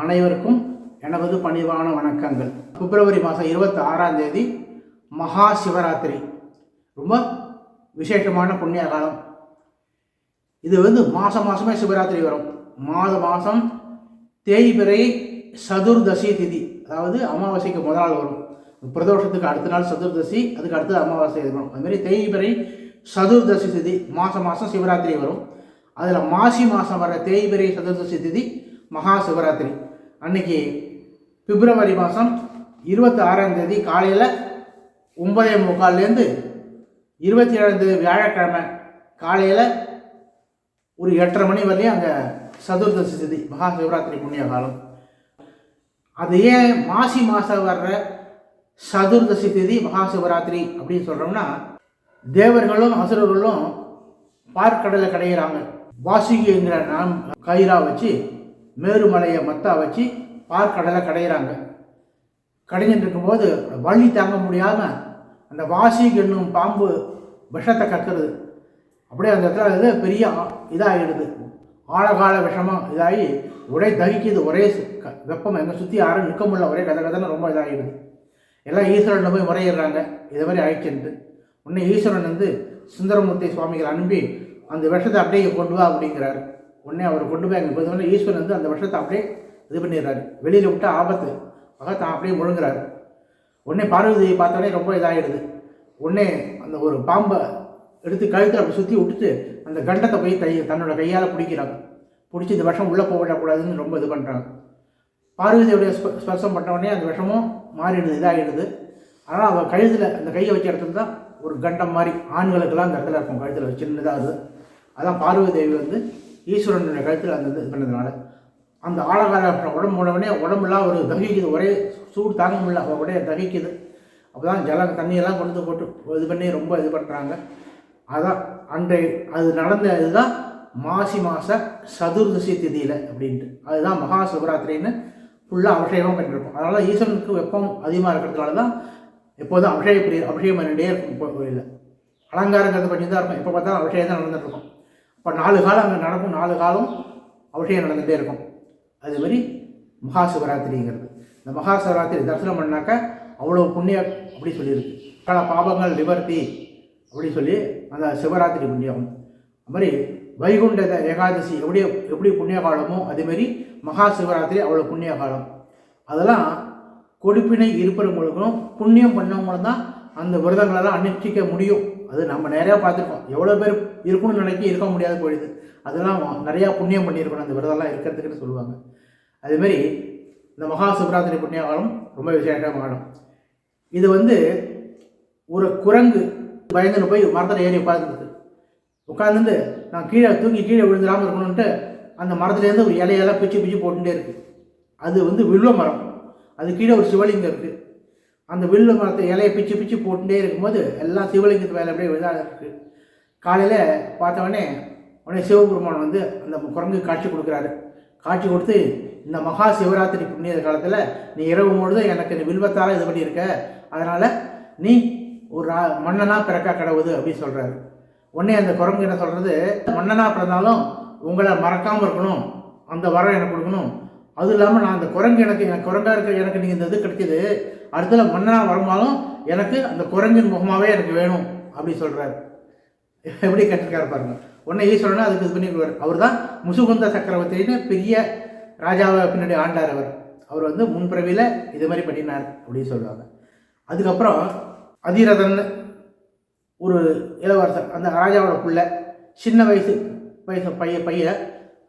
அனைவருக்கும் எனது பணிவான வணக்கங்கள். பிப்ரவரி மாதம் இருபத்தி ஆறாம் தேதி மகா சிவராத்திரி. ரொம்ப விசேஷமான புண்ணிய காலம். இது வந்து மாதம் மாதமே சிவராத்திரி வரும். மாத மாதம் தேய்பிறை சதுர்தசி திதி. அதாவது அமாவாசைக்கு முதல் நாள் வரும். பிரதோஷத்துக்கு அடுத்த நாள் சதுர்தசி அதுக்கு அடுத்தது அமாவாசை வரும். அதுமாரி தேய்பிறை சதுர்தசி திதி மாதம் மாதம் சிவராத்திரி வரும். அதில் மாசி மாதம் வர தேய்பிறை சதுர்தசி திதி மகா சிவராத்திரி. அன்னைக்கு பிப்ரவரி மாதம் இருபத்தி ஆறாம் தேதி காலையில் ஒன்பதே முக்கால்லேருந்து இருபத்தி ஏழாம் தேதி வியாழக்கிழமை காலையில் ஒரு எட்டரை மணி வரலையும் அங்கே சதுர்தசி திதி மகா சிவராத்திரி புண்ணிய காலம். அது ஏன் மாசி மாதம் வர்ற சதுர்தசி திதி மகா சிவராத்திரி அப்படின்னு சொல்கிறோம்னா தேவர்களும் அசுரர்களும் பார்க்கடலை கடையிறாங்க. வாசுகிங்கிற நாம் கயிறாக வச்சு மேருமலையை மத்தா வச்சு பார்க்கடலை கடையிறாங்க. கடைஞ்சிட்டு இருக்கும்போது வழி தாங்க முடியாமல் அந்த வாசிக் என்னும் பாம்பு விஷத்தை கக்குறது அப்படியே அந்த இடத்துல இது பெரிய இதாகிடுது. ஆழகால விஷமாக இதாகி ஒரே தகிக்குது ஒரே க- வெப்பம். எங்கே சுற்றி யாரும் நிற்க முடியல ஒரே கதை கதைன்னு ரொம்ப இதாகிடுது. எல்லாம் ஈஸ்வரன் போய் முறையிடுறாங்க. இதை மாதிரி ஆயிடுச்சுன்ட்டு உடனே ஈஸ்வரன் வந்து சுந்தரமூர்த்தி சுவாமிகள் அனுப்பி அந்த விஷத்தை அப்படியே கொண்டு வா அப்படிங்கிறாரு. உடனே அவர் கொண்டு போய் அங்கே போதும் ஈஸ்வரன் வந்து அந்த வருஷத்தை அப்படியே இது பண்ணிடுறாரு. வெளியில் விட்டு ஆபத்து. ஆக தான் அப்படியே முழுங்குறாரு. உடனே பார்வதியை பார்த்தோடனே ரொம்ப இதாகிடுது உடனே அந்த ஒரு பாம்பை எடுத்து கழுத்தை அப்படி சுற்றி விட்டுட்டு அந்த கண்டத்தை போய் தை தன்னோட கையால் பிடிக்கிறாங்க. பிடிச்சி இந்த விஷம் உள்ளே போகக்கூடாதுன்னு ரொம்ப இது பண்ணுறாங்க பார்வதியுடைய ஸ்பர்சம் பண்ண உடனே அந்த விஷமும் மாறிடுது இதாகிடுது ஆனால் அவள் கழுத்தில் அந்த கையை வச்ச இடத்துல தான் ஒரு கண்டம் மாதிரி ஆண்களுக்கெல்லாம் அந்த இடத்துல இருக்கும். கழுத்தில் சின்னதாக இருக்குது அதான் பார்வதி தேவி வந்து ஈஸ்வரனுடைய கழுத்தில் அந்த இது பண்ணதுனால அந்த ஆழகார உடம்பு உடனே உடம்புலாம் ஒரு தகிக்குது. ஒரே சூடு தாங்க முடியல. அவள் உடனே தகிக்குது. அப்போ தான் ஜலம் தண்ணியெல்லாம் கொண்டு போட்டு இது பண்ணி ரொம்ப இது பண்ணுறாங்க அதான் அன்றை அது நடந்த இதுதான் மாசி மாத சதுர்தசி திதியில் அப்படின்ட்டு. அதுதான் மகா சிவராத்திரின்னு ஃபுல்லாக அபிஷேகம் பண்ணியிருப்போம் அதனால் ஈஸ்வரனுக்கு வெப்பம் அதிகமாக இருக்கிறதுனால தான் எப்போதும் அபிஷேக பிரிய அபிஷேகம் பண்ணிகிட்டே இருக்கும் இப்போ கோயிலில் அலங்காரங்கிறது பண்ணி தான் இருக்கும். எப்போ பார்த்தாலும் அபிஷேகம் தான் நடந்துட்டு இருக்கும். இப்போ நாலு காலம் அங்கே நடக்கும் நாலு காலம் அபிஷேகம் நடந்துகிட்டே இருக்கும். அது மாதிரி மகா சிவராத்திரிங்கிறது இந்த மகா சிவராத்திரி தரிசனம் பண்ணாக்க அவ்வளோ புண்ணியம் அப்படி சொல்லியிருக்கு பல பாபங்கள் நிவர்த்தி அப்படி சொல்லி அந்த சிவராத்திரி புண்ணியம். அது மாதிரி வைகுண்ட ஏகாதசி எப்படி எப்படி புண்ணிய காலமோ அதேமாரி மகா சிவராத்திரி அவ்வளோ புண்ணிய காலம். அதெல்லாம் கொடுப்பினை இருப்பவங்களுக்கும் புண்ணியம் பண்ணவங்களும் தான் அந்த விரதங்களெல்லாம் அனுஷ்டிக்க முடியும். அது நம்ம நிறையா பார்த்துருக்கோம். எவ்வளோ பேர் இருக்கணும்னு நினைக்கி இருக்க முடியாது போயிடுது அதெல்லாம் நிறையா புண்ணியம் பண்ணியிருக்கணும். அந்த விரதம்லாம் இருக்கிறதுக்குன்னு சொல்லுவாங்க. அதேமாரி இந்த மகா சிவராத்திரி புண்ணிய காலம் ரொம்ப விசேஷமான காலம். இது வந்து ஒரு குரங்கு பயந்துன்னு போய் மரத்தில் ஏறி உட்காந்துருக்கு உட்காந்துட்டு நான் கீழே தூங்கி கீழே விழுந்துடாமல் இருக்கணுன்ட்டு அந்த மரத்துலேருந்து ஒரு இலையெல்லாம் பிச்சு பிச்சு போட்டுகிட்டே இருக்குது அது வந்து வில்வ மரம். அது கீழே ஒரு சிவலிங்கம் இருக்குது அந்த வில்லு மரத்தை இலையை பிச்சு பிச்சு போட்டுட்டே இருக்கும்போது எல்லாம் சிவலிங்கத்து மேலே அப்படியே விழா இருக்குது காலையில் பார்த்தவொடனே உடனே சிவபெருமான் வந்து அந்த குரங்கு காட்சி கொடுக்குறாரு. காட்சி கொடுத்து இந்த மகா சிவராத்திரி புண்ணிய காலத்தில் நீ இரவு முழுதும் எனக்கு இந்த வில்வத்தால் இது பண்ணியிருக்க. அதனால் நீ ஒரு மன்னனாக பிறக்கா கடவுது அப்படின்னு சொல்கிறாரு உடனே அந்த குரங்கு என்ன சொல்கிறது மன்னனாக பிறந்தாலும் உங்களை மறக்காமல் இருக்கணும். அந்த வரம் எனக்கு கொடுக்கணும். அதுவும் இல்லாமல் நான் அந்த குரங்கு எனக்கு எனக்கு குரங்காக இருக்க எனக்கு நீங்கள் இந்த இது கிடைக்கிது அடுத்தது மன்னனாக வருமாலும் எனக்கு அந்த குரங்கின் முகமாகவே எனக்கு வேணும் அப்படி சொல்கிறாரு எப்படி கேட்டிருக்காரு பாருங்க. உடனே ஈஸ்வரனை அதுக்கு இது பண்ணிடுவார் அவர் தான் முசுகுந்த சக்கரவர்த்தின்னு பெரிய ராஜாவை பின்னாடி ஆண்டார் அவர். அவர் வந்து முன்பிறவியில் இது மாதிரி பண்ணினார் அப்படின்னு சொல்லுவாங்க. அதுக்கப்புறம் அதிரதன் ஒரு இளவரசர் அந்த ராஜாவோட பிள்ளை சின்ன வயசு வயசு பைய பையன்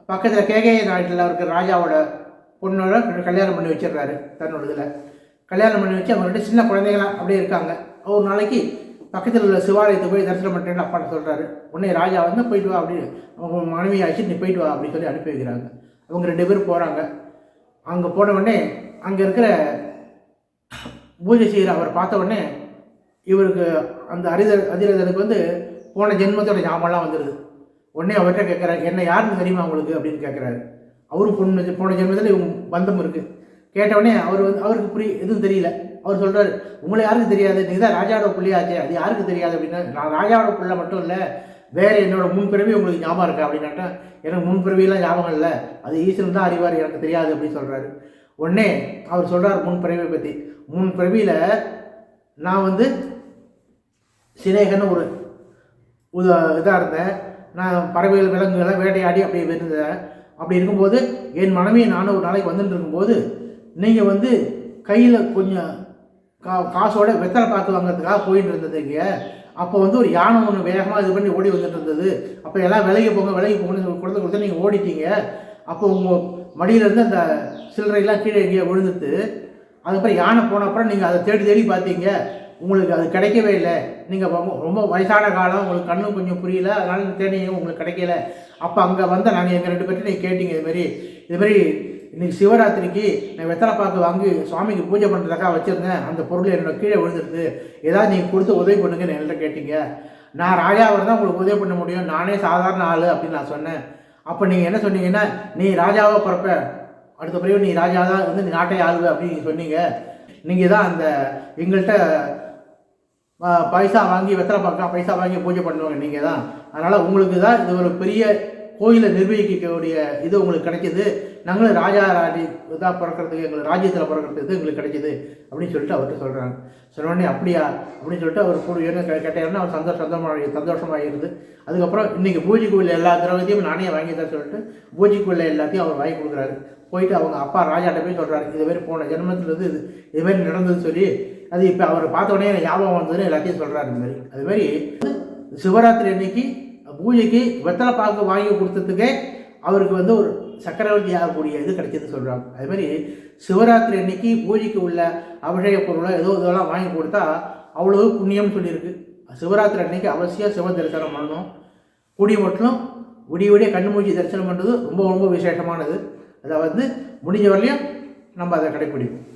பக்கத்தில் கேகே நாட்டில் இருக்கிற ராஜாவோட பொண்ணோட கல்யாணம் பண்ணி வச்சிடுறாரு தன்னோட இதில். கல்யாணம் பண்ணி வச்சு அவங்க ரெண்டு சின்ன குழந்தைங்களாம் அப்படியே இருக்காங்க. ஒரு நாளைக்கு பக்கத்தில் உள்ள சிவாலயத்தை போய் தரிசனம் பண்ணுறேன்னு அப்பாட்ட சொல்கிறாரு உடனே ராஜா வந்து போயிட்டு வா அப்படி அவங்க மனைவி ஆச்சு நீ போயிட்டு வா அப்படின்னு சொல்லி அனுப்பி வைக்கிறாங்க. அவங்க ரெண்டு பேரும் போகிறாங்க அங்கே போன உடனே அங்கே இருக்கிற பூஜை செய்கிற அவர் பார்த்த உடனே இவருக்கு அந்த அரித அதிரதனுக்கு வந்து போன ஜென்மத்தோட ஞாபகம்லாம் வந்துடுது உடனே அவர்கிட்ட கேட்குறாரு என்ன யாருன்னு தெரியுமா உங்களுக்கு? அப்படின்னு கேட்குறாரு அவரும் பொண்ணு போன ஜென்மத்தில் இவங்க பந்தம் இருக்குது கேட்டவுடனே அவர் வந்து அவருக்கு புரிய எதுவும் தெரியல. அவர் சொல்கிறார் உங்களை யாருக்கு தெரியாது. நீங்கள் தான் ராஜாவோட பிள்ளையாச்சே. அது யாருக்கு தெரியாது அப்படின்னா. நான் ராஜாவோட பிள்ளை மட்டும் இல்லை வேறு என்னோட முன்பிறவி உங்களுக்கு ஞாபகம் இருக்கா அப்படின்னாட்டா எனக்கு முன்பிறவியெல்லாம் ஞாபகம் இல்லை. அது ஈஸ்வரன் தான் அறிவார். எனக்கு தெரியாது அப்படின்னு சொல்கிறாரு உடனே அவர் சொல்கிறார் முன்பிறவியை பற்றி முன்பிறவியில் நான் வந்து சினேகன்னு ஒரு உத இதாக இருந்தேன். நான் பறவைகள் விலங்குகள்லாம் வேட்டையாடி அப்படி இருந்தேன். அப்படி இருக்கும்போது என் மனைவி நானும் ஒரு நாளைக்கு வந்துட்டு இருக்கும்போது நீங்கள் வந்து கையில் கொஞ்சம் கா காசோட வெத்தலை பார்த்து வாங்குறதுக்காக போயிட்டு இருந்ததுங்க அப்போ வந்து ஒரு யானை ஒன்று வேகமாக இது பண்ணி ஓடி வந்துட்டு இருந்தது. அப்போ எல்லாம் விலகி போங்க விலகி போங்கன்னு சொல்லி கொடுத்து கொடுத்து நீங்கள் ஓடிட்டீங்க. அப்போ உங்கள் மடியிலேருந்து அந்த சில்லறையெல்லாம் கீழே எங்கேயோ விழுந்துட்டு அதுக்கப்புறம் யானை போன அப்புறம் நீங்கள் அதை தேடி தேடி பார்த்தீங்க. உங்களுக்கு அது கிடைக்கவே இல்லை. நீங்கள் ரொம்ப ரொம்ப வயசான காலம் உங்களுக்கு கண்ணும் கொஞ்சம் புரியல அதனால தேடிங்க உங்களுக்கு கிடைக்கல. அப்போ அங்கே வந்தால் நாங்கள் எங்கள் ரெண்டு பேர்ட்டு நீங்கள் கேட்டீங்க இதுமாரி இதுமாரி இன்னைக்கு சிவராத்திரிக்கு நான் வெத்தலை பாக்கு வாங்கி சுவாமிக்கு பூஜை பண்ணுறதுக்காக வச்சுருந்தேன். அந்த பொருள் என்னோட கீழே விழுந்துருது. ஏதாவது நீங்கள் கொடுத்து உதவி பண்ணுங்கன்னு என்கிட்ட கேட்டீங்க. நான் ராஜாவை தான் உங்களுக்கு உதவி பண்ண முடியும். நானே சாதாரண ஆள் அப்படின்னு நான் சொன்னேன். அப்போ நீங்கள் என்ன சொன்னீங்கன்னா நீ ராஜாவாக பிறப்ப. அடுத்த பிறகு நீ ராஜா தான் வந்து நீ நாட்டை ஆளுவ அப்படின்னு சொன்னீங்க. நீங்கள் தான் அந்த எங்கள்கிட்ட பைசா வாங்கி வெத்தலை பார்க்க பைசா வாங்கி பூஜை பண்ணுவாங்க நீங்கள் தான். அதனால் உங்களுக்கு தான் இது ஒரு பெரிய கோயிலை நிர்வகிக்கக்கூடிய இது உங்களுக்கு கிடைக்கிது. நாங்களும் ராஜா ராணி இதாக பிறக்கிறதுக்கு எங்களுக்கு ராஜ்யத்தில் பிறக்கிறதுக்கு எங்களுக்கு கிடைக்கிது அப்படின்னு சொல்லிட்டு அவர்கிட்ட சொல்கிறாங்க சொன்ன உடனே அப்படியா? அப்படின்னு சொல்லிட்டு அவர் கூட என்ன கே- கேட்டாருன்னா அவர் சந்தோஷ சந்தோஷமாக சந்தோஷமாகிருது அதுக்கப்புறம் இன்றைக்கி பூஜை கோயில் எல்லா திரவத்தையும் நானே வாங்கி தான் சொல்லிட்டு பூஜை கோயில் எல்லாத்தையும் அவர் வாங்கி கொடுக்குறாரு. போயிட்டு அவங்க அப்பா ராஜாட்ட போய் சொல்கிறாரு இது போன ஜென்மத்துலேருந்து இது இதுமாரி நடந்தது சொல்லி அது இப்போ அவர் பார்த்த உடனே ஞாபகம் வந்ததுன்னு எல்லாத்தையும் சொல்கிறாரு இந்த மாதிரி சிவராத்திரி அன்னைக்கு பூஜைக்கு வெத்தலை பாக்கு வாங்கி கொடுத்ததுக்கே அவருக்கு வந்து ஒரு சக்கரவர்த்தி ஆகக்கூடிய இது கிடைச்சதுன்னு சொல்கிறாங்க அது மாதிரி சிவராத்திரி அன்னைக்கு பூஜைக்கு உள்ள அபிஷேக பொருளோ ஏதோ இதெல்லாம் வாங்கி கொடுத்தா அவ்வளோ புண்ணியம்னு சொல்லியிருக்கு. சிவராத்திரி அன்னைக்கு அவசியம் சிவ தரிசனம் பண்ணணும். கூடிய மட்டும் விடிய விடிய கண்ணுமூச்சி தரிசனம் பண்ணுறது ரொம்ப ரொம்ப விசேஷமானது. அதை வந்து முடிஞ்ச வரலையும் நம்ம அதை கடைப்பிடிப்போம்.